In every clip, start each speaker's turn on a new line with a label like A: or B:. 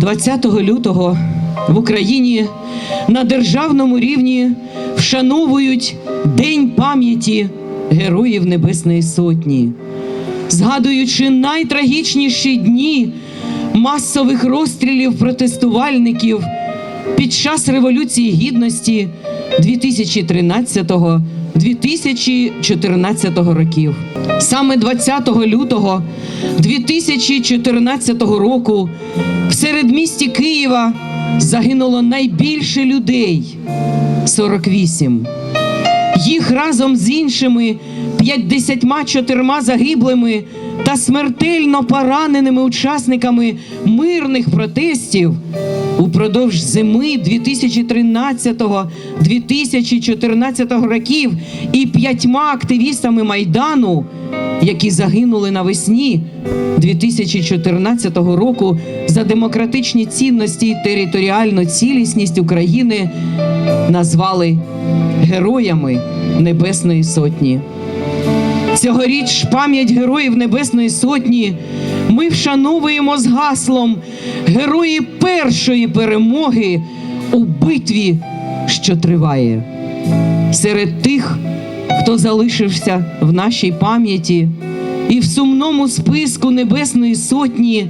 A: 20 лютого в Україні на державному рівні вшановують День пам'яті Героїв Небесної Сотні, згадуючи найтрагічніші дні масових розстрілів протестувальників під час Революції Гідності 2013-2014 років. Саме 20 лютого 2014 року в середмісті Києва загинуло найбільше людей 48. Їх разом з іншими 54 загиблими та смертельно пораненими учасниками мирних протестів упродовж зими 2013-2014 років і п'ятьма активістами Майдану, які загинули навесні 2014 року за демократичні цінності і територіальну цілісність України, назвали героями Небесної Сотні. Цьогоріч пам'ять героїв Небесної Сотні ми вшановуємо з гаслом Герої першої перемоги у битві, що триває. Серед тих, хто залишився в нашій пам'яті, і в сумному списку Небесної Сотні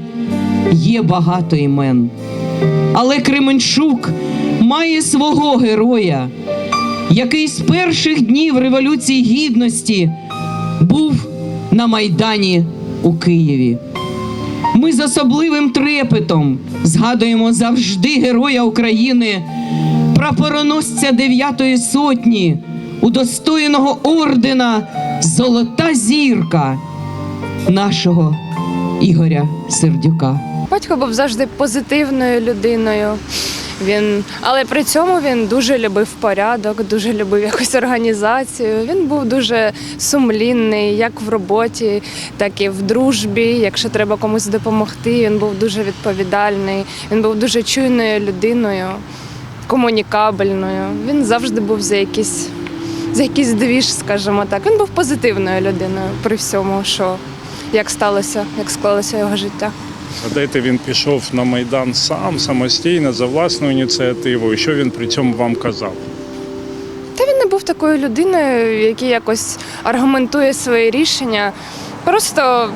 A: є багато імен. Але Кременчук має свого героя, який з перших днів Революції Гідності був на Майдані у Києві. Ми з особливим трепетом згадуємо завжди Героя України, прапороносця Дев'ятої сотні, удостоєного ордена Золота зірка нашого Ігоря Сердюка.
B: Батько був завжди позитивною людиною. Він, але при цьому він дуже любив порядок, дуже любив якусь організацію. Він був дуже сумлінний, як в роботі, так і в дружбі. Якщо треба комусь допомогти, він був дуже відповідальний. Він був дуже чуйною людиною, комунікабельною. Він завжди був за якийсь, за якийсь двіж, скажімо так. Він був позитивною людиною при всьому, що як сталося, як склалося його життя.
C: Згадайте, він пішов на Майдан сам, самостійно, за власною ініціативою. Що він при цьому вам казав?
B: Та він не був такою людиною, який якось аргументує свої рішення. Просто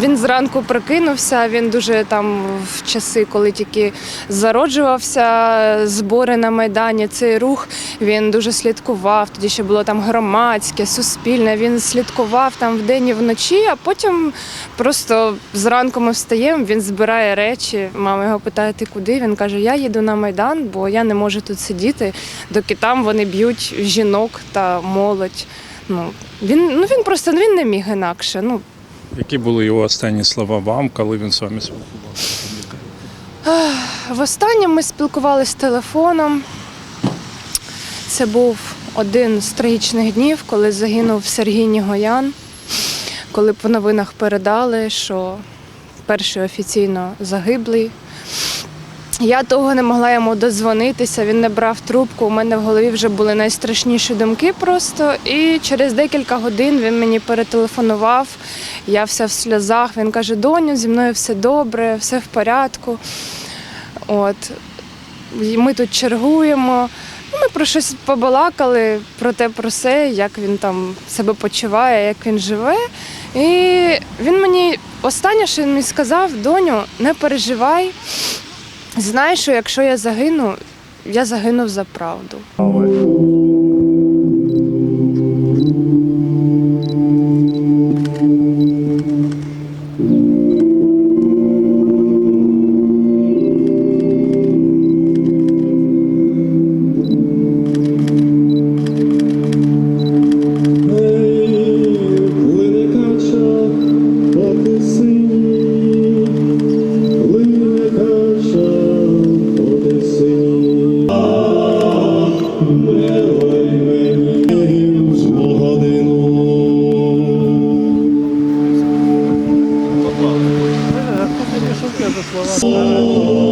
B: він зранку прокинувся. Він дуже там в часи, коли тільки зароджувався збори на майдані. Цей рух він дуже слідкував. Тоді ще було там громадське, суспільне. Він слідкував там вдень і вночі, а потім просто зранку ми встаємо. Він збирає речі. Мама його питає, ти куди? Він каже: Я їду на майдан, бо я не можу тут сидіти, доки там вони б'ють жінок та молодь. Ну він ну він просто ну, він не міг інакше. Ну
C: Які були його останні слова вам, коли він з вами спілкувався?
B: востаннє ми спілкувалися телефоном. Це був один з трагічних днів, коли загинув Сергій Нігоян, коли по новинах передали, що перший офіційно загиблий. Я того не могла йому дозвонитися, він не брав трубку. У мене в голові вже були найстрашніші думки просто. І через декілька годин він мені перетелефонував. Я вся в сльозах. Він каже: Доню, зі мною все добре, все в порядку. От. Ми тут чергуємо. Ну, Ми про щось побалакали, про те, про все, як він там себе почуває, як він живе. І він мені останнє, що він мені сказав, доню, не переживай. Знай, що якщо я загину, я загинув за правду. Oh.